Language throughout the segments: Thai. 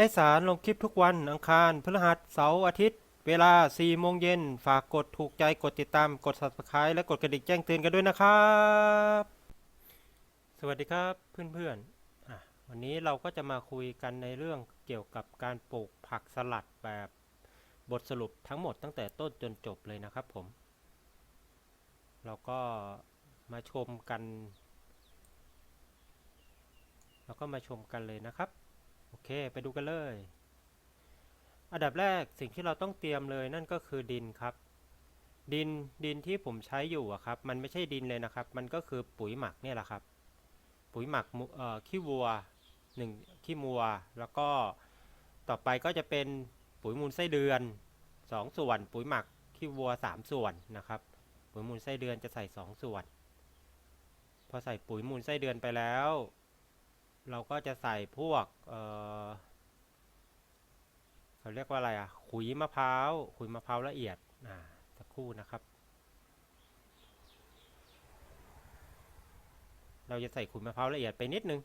ไอสารลงคลิปทุกวันอังคารพฤหัสเสาร์อาทิตย์ เวลา 4 โมงเย็น ฝากกดถูกใจกดติดตามกด subscribe และกดกระดิ่งแจ้งเตือนกันด้วยนะครับ สวัสดีครับเพื่อนๆวันนี้เราก็จะมาคุยกันในเรื่องเกี่ยวกับการปลูกผักสลัดแบบบทสรุปทั้งหมดตั้งแต่ต้นจนจบเลยนะครับผม เราก็มาชมกัน เราก็มาชมกันเลยนะครับ เค ไปดูกันเลย อันดับแรกสิ่งที่เราต้องเตรียมเลยนั่นก็คือดินครับ ดินดินที่ผมใช้อยู่อะครับ มันไม่ใช่ดินเลยนะครับ มันก็คือปุ๋ยหมักเนี่ยแหละครับ ปุ๋ยหมักขี้วัวหนึ่งขี้มัว แล้วก็ต่อไปก็จะเป็นปุ๋ยมูลไส้เดือนสองส่วน ปุ๋ยหมักขี้วัวสามส่วนนะครับ ปุ๋ยมูลไส้เดือนจะใส่สองส่วน พอใส่ปุ๋ยมูลไส้เดือนไปแล้ว เราก็จะใส่พวกเเขาเรียกว่าอะไรอะ ขุยมะพร้าว ขุยมะพร้าวละเอียดอ่าสักครู่นะครับ เราจะใส่ขุยมะพร้าวละเอียดไปนิดนึง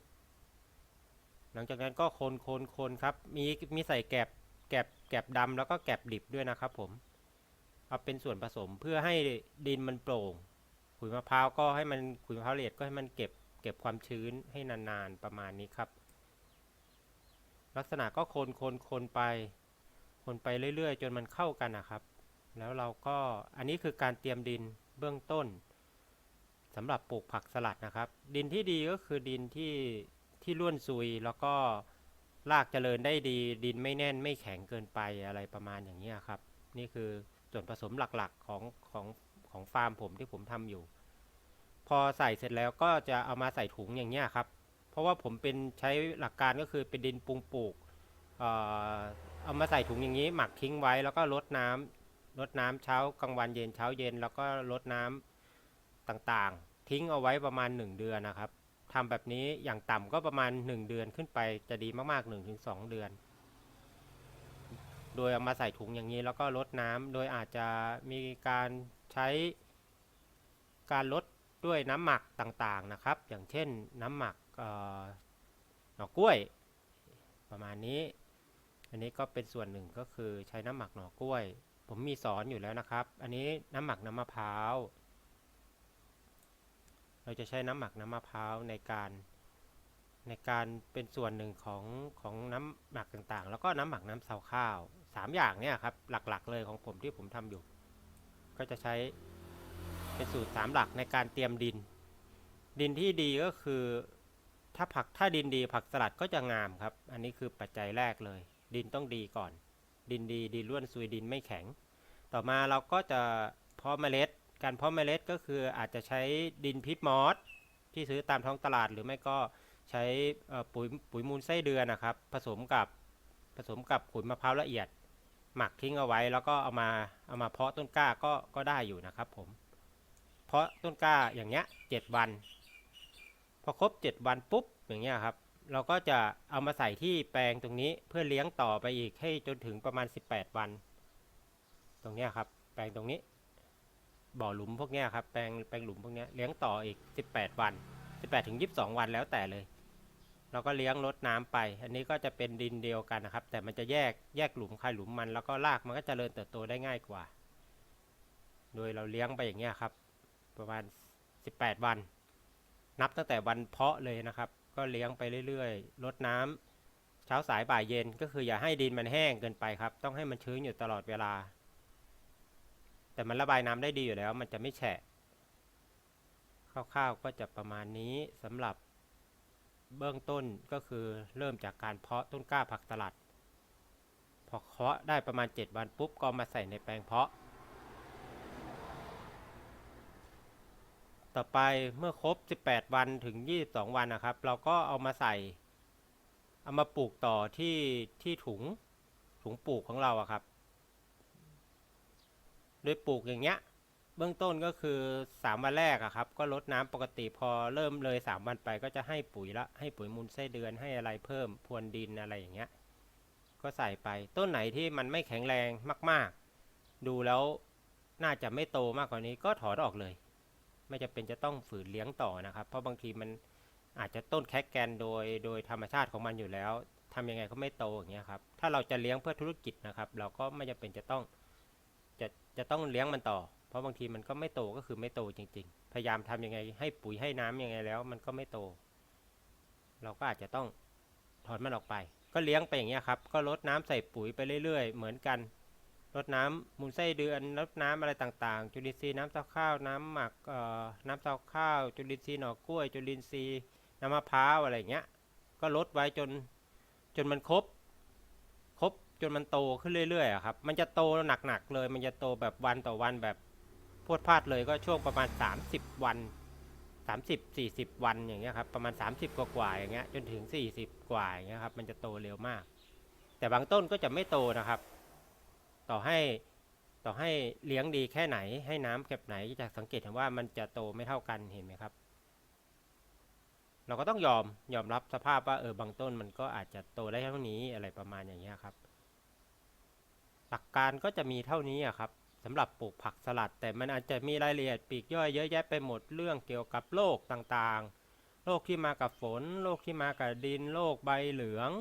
หลังจากนั้นก็คนคนคนครับ มีมีใส่แกบแกบแกบดำแล้วก็แกบดิบด้วยนะครับผม เอาเป็นส่วนผสมเพื่อให้ดินมันโปร่ง ขุยมะพร้าวก็ให้มันขุยมะพร้าวละเอียดก็ให้มันเก็บ เก็บความชื้นให้นานๆประมาณนี้ครับ ลักษณะก็คนคนคนไป คนไปเรื่อยๆ จนมันเข้ากันนะครับ แล้วเราก็อันนี้คือการเตรียมดินเบื้องต้นสำหรับปลูกผักสลัดนะครับ ดินที่ดีก็คือดินที่ที่ร่วนซุยแล้วก็รากเจริญได้ดี ดินไม่แน่นไม่แข็งเกินไปอะไรประมาณอย่างนี้ครับ นี่คือส่วนผสมหลักๆของของของฟาร์มผมที่ผมทำอยู่ พอใส่เสร็จแล้วก็จะเอามาใส่ถุงอย่างเงี้ยครับ เพราะว่าผมเป็นใช้หลักการก็คือเป็นดินปรุงปลูกเอ่อเอามาใส่ถุงอย่างนี้ หมักทิ้งไว้แล้วก็รดน้ำรดน้ำเช้ากลางวันเย็นเช้าเย็น แล้วก็รดน้ำต่างๆ ทิ้งเอาไว้ประมาณ 1 เดือนนะครับทำแบบนี้อย่างต่ำก็ประมาณ 1 เดือนขึ้นไปจะดีมากๆ 1-2 เดือน โดยเอามาใส่ถุงอย่างนี้แล้วก็รดน้ำโดยอาจจะมีการใช้การลด ด้วยน้ำหมักต่างๆนะครับ อย่างเช่นน้ำหมักหน่อกล้วย ประมาณนี้ อันนี้ก็เป็นส่วนหนึ่งก็คือใช้น้ำหมักหน่อกล้วย ผมมีสอนอยู่แล้วนะครับ อันนี้น้ำหมักน้ำมะพร้าว เราจะใช้น้ำหมักน้ำมะพร้าวในการในการเป็นส่วนหนึ่งของของน้ำหมักต่างๆ แล้วก็น้ำหมักน้ำเสาข้าวสามอย่างเนี่ยครับหลักๆเลยของผมที่ผมทำอยู่ ก็จะใช้ เป็นสูตรสามหลักในการเตรียมดิน ดินที่ดีก็คือ ถ้าผักถ้าดินดีผักสลัดก็จะงามครับ อันนี้คือปัจจัยแรกเลย ดินต้องดีก่อน ดินดีดินร่วนซุยดินไม่แข็ง ต่อมาเราก็จะเพาะเมล็ด การเพาะเมล็ดก็คืออาจจะใช้ดินพิษมอสที่ซื้อตามท้องตลาดหรือไม่ก็ใช้ปุ๋ยปุ๋ยมูลไส้เดือนนะครับ ผสมกับผสมกับขุยมะพร้าวละเอียด หมักทิ้งเอาไว้แล้วก็เอามาเอามาเพาะต้นกล้าก็ก็ได้อยู่นะครับผมาะต้นกล้าอย่างเงี้ยเจ็ดวัน พอครบเจ็ดวันปุ๊บอย่างเงี้ยครับ เราก็จะเอามาใส่ที่แปลงตรงนี้เพื่อเลี้ยงต่อไปอีกให้จนถึงประมาณ 18 วัน ตรงเนี้ยครับ แปลงตรงนี้บ่อหลุมพวกเนี้ยครับแปลงแปลงหลุมพวกเนี้ยเลี้ยงต่ออีก 18 วัน 18ถึง22 วันแล้วแต่เลย เราก็เลี้ยงรดน้ำไป อันนี้ก็จะเป็นดินเดียวกันนะครับ แต่มันจะแยกแยกหลุมใครหลุมมัน แล้วก็รากมันก็จเจริญเติบโตได้ง่ายกว่า โดยเราเลี้ยงไปอย่างเงี้ยครับ ประมาณ 18 วัน นับตั้งแต่วันเพาะเลยนะครับ ก็เลี้ยงไปเรื่อยๆรดน้ำเช้าสายบ่ายเย็นก็คืออย่าให้ดินมันแห้งเกินไปครับ ต้องให้มันชื้นอยู่ตลอดเวลา แต่มันระบายน้ำได้ดีอยู่แล้ว มันจะไม่แฉะคร่าวๆก็จะประมาณนี้สำหรับเบื้องต้นก็คือเริ่มจากการเพาะต้นกล้าผักสลัด พอเพาะได้ประมาณ 7 วันปุ๊บก็มาใส่ในแปลงเพาะ ต่อไปเมื่อครบ 18 วันถึง 22 วันนะครับ เราก็เอามาใส่ เอามาปลูกต่อที่ที่ถุงถุงปลูกของเราอะครับ โดยปลูกอย่างเงี้ย เบื้องต้นก็คือ 3 วันแรกอะครับ ก็ลดน้ำปกติพอเริ่มเลย 3 วันไปก็จะให้ปุ๋ยละให้ปุ๋ยมูลไส้เดือนให้อะไรเพิ่มพรวนดินอะไรอย่างเงี้ย ก็ใส่ไปต้นไหนที่มันไม่แข็งแรงมาก ๆ ดูแล้วน่าจะไม่โตมากกว่านี้ก็ถอนออกเลย ไม่จะเป็นจะต้องฝืนเลี้ยงต่อนะครับ เพราะบางทีมันอาจจะต้นแคกแกนโดยโดยธรรมชาติของมันอยู่แล้วทำยังไงก็ไม่โตอย่างเงี้ยครับถ้าเราจะเลี้ยงเพื่อธุรกิจนะครับ เราก็ไม่จำเป็นจะต้องจะจะต้องเลี้ยงมันต่อ เพราะบางทีมันก็ไม่โตก็คือไม่โตจริง ๆ พยายามทำยังไงให้ปุ๋ยให้น้ำยังไงแล้ว มันก็ไม่โต เราก็อาจจะต้องถอนมันออกไป ก็เลี้ยงไปอย่างเงี้ยครับก็ลดน้ำใส่ปุ๋ยไปเรื่อย ๆ เหมือนกัน รดน้ำมูลไส้เดือนรดน้ำอะไรต่างๆ จุลินทรีย์น้ำเต้าข้าวน้ำหมักน้ำเต้าข้าว จุลินทรีย์หน่อกล้วย จุลินทรีย์น้ำมะพร้าวอะไรเงี้ยก็ลดไว้จนจนมันครบครบจนมันโตขึ้นเรื่อยๆครับ มันจะโตหนักๆเลย มันจะโตแบบวันต่อวันแบบพรวดพลาดเลยก็ช่วงประมาณ 30 วัน 30 40 วันอย่างเงี้ยครับประมาณ 30 กว่าๆอย่างเงี้ยจนถึง 40 กว่าอย่างเงี้ยครับมันจะโตเร็วมาก แต่บางต้นก็จะไม่โตนะครับ ต่อให้ต่อให้เลี้ยงดีแค่ไหน ให้น้ำแบบไหนจะสังเกตเห็นว่ามันจะโตไม่เท่ากันเห็นไหมครับ เราก็ต้องยอมยอมรับสภาพว่าเออบางต้นมันก็อาจจะโตได้เท่านี้อะไรประมาณอย่างเงี้ยครับ หลักการก็จะมีเท่านี้ครับสำหรับปลูกผักสลัด แต่มันอาจจะมีรายละเอียดปีกย่อยเยอะแยะไปหมดเรื่องเกี่ยวกับโรคต่างๆโรคที่มากับฝนโรคที่มากับดินโรคใบเหลือง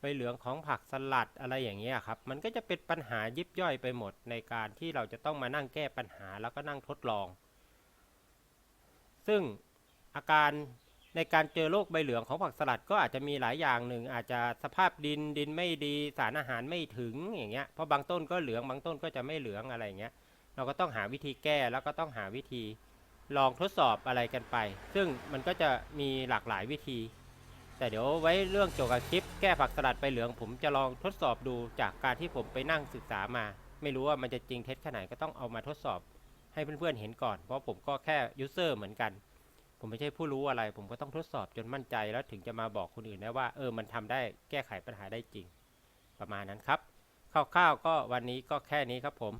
ใบเหลืองของผักสลัดอะไรอย่างเงี้ยครับ มันก็จะเป็นปัญหายิบย่อยไปหมดในการที่เราจะต้องมานั่งแก้ปัญหาแล้วก็นั่งทดลอง ซึ่งอาการในการเจอโรคใบเหลืองของผักสลัดก็อาจจะมีหลายอย่างหนึ่ง อาจจะสภาพดินดินไม่ดีสารอาหารไม่ถึงอย่างเงี้ยเพราะบางต้นก็เหลืองบางต้นก็จะไม่เหลืองอะไรเงี้ยเราก็ต้องหาวิธีแก้แล้วก็ต้องหาวิธีลองทดสอบอะไรกันไป ซึ่งมันก็จะมีหลากหลายวิธี แต่เดี๋ยวไว้เรื่องเกี่ยวกับคลิปแก้ผักสลัดใบเหลืองผมจะลองทดสอบดูจากการที่ผมไปนั่งศึกษามา ไม่รู้ว่ามันจะจริงเท็จแค่ไหนก็ต้องเอามาทดสอบ ให้เพื่อนๆเห็นก่อน เพราะผมก็แค่ยูเซอร์เหมือนกัน ผมไม่ใช่ผู้รู้อะไร ผมก็ต้องทดสอบจนมั่นใจแล้วถึงจะมาบอกคนอื่นได้ว่าเออมันทำได้แก้ไขปัญหาได้จริง ประมาณนั้นครับคร่าวๆก็วันนี้ก็แค่นี้ครับผม